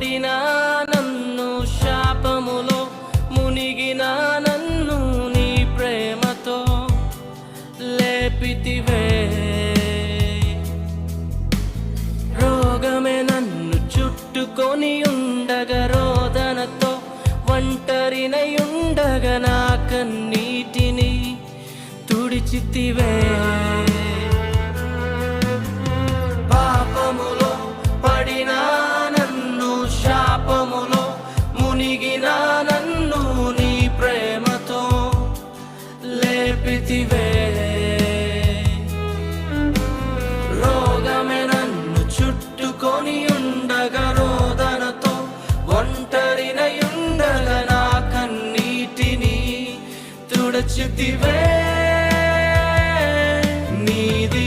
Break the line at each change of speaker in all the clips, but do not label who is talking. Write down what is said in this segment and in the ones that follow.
పడినా నన్ను శాపములో మునిగిన నన్ను నీ ప్రేమతో లేపితివే. రోగమే నన్ను చుట్టుకొని ఉండగా రోదనతో ఒంటరినై ఉండగా నా కన్నీటిని తుడిచితివే. పాపములో మునిగిన నన్ను నీ ప్రేమతో లేపితివే. రోగమే నన్ను చుట్టుకొని ఉండగా రోదనతో ఒంటరినయుండగా నా కన్నీటిని తుడచితివే. నీది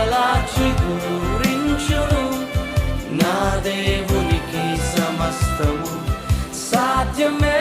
ఎలా చిగురించును. నా దేవునికి సమస్తము సాధ్యమే.